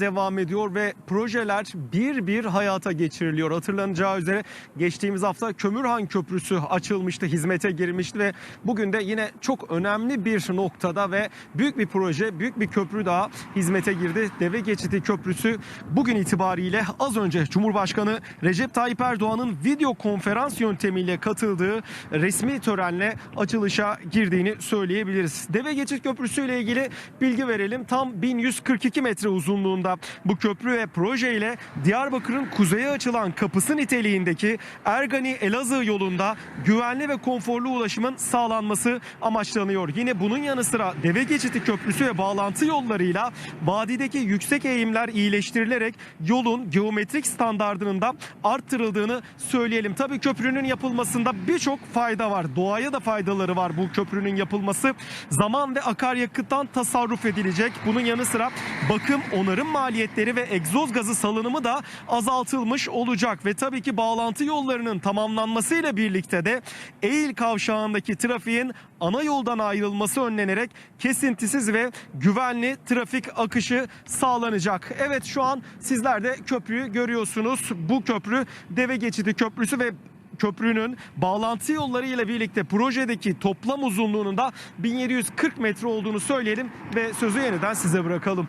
devam ediyor ve projeler bir bir hayata geçiriliyor. Hatırlanacağı üzere geçtiğimiz hafta Kömürhan Köprüsü açılmıştı, hizmete girmişti ve bugün de yine çok önemli bir noktada ve büyük bir proje, büyük bir köprü daha hizmete girdi. Deve Geçidi Köprüsü bugün itibariyle az önce Cumhurbaşkanı Recep Tayyip Erdoğan'ın video konferans yöntemiyle katıldığı resmi törenle açılışa girdiğini söyleyebiliriz. Deve Geçit Köprüsü ile ilgili bilgi verelim. Tam 1142 metre uzunluğunda bu köprü ve proje ile Diyarbakır'ın kuzeye açılan kapısı niteliğindeki Ergani Elazığ yolunda güvenli ve konforlu ulaşımın sağlanması amaçlanıyor. Yine bunun yanı sıra Deve Geçiti Köprüsü ve bağlantı yollarıyla vadideki yüksek eğimler iyileştirilerek yolun geometrik standardının da arttırıldığını söyleyelim. Tabii köprünün yapılmasında birçok fayda var. Doğaya da faydaları var bu köprünün yapılması. Zaman ve akaryakıttan tasarruf edilecek. Bunun yanı sıra bakım, onarım maliyetleri ve egzoz gazı salınımı da azaltılmış olacak. Ve tabii ki bağlantı yollarının tamamlanmasıyla birlikte de Eğil kavşağındaki trafiğin ana yoldan ayrılması önlenerek kesintisiz ve güvenli trafik akışı sağlanacak. Evet şu an sizler de köprüyü görüyorsunuz. Bu köprü Deve Geçidi Köprüsü ve köprünün bağlantı yolları ile birlikte projedeki toplam uzunluğunun da 1740 metre olduğunu söyleyelim ve sözü yeniden size bırakalım.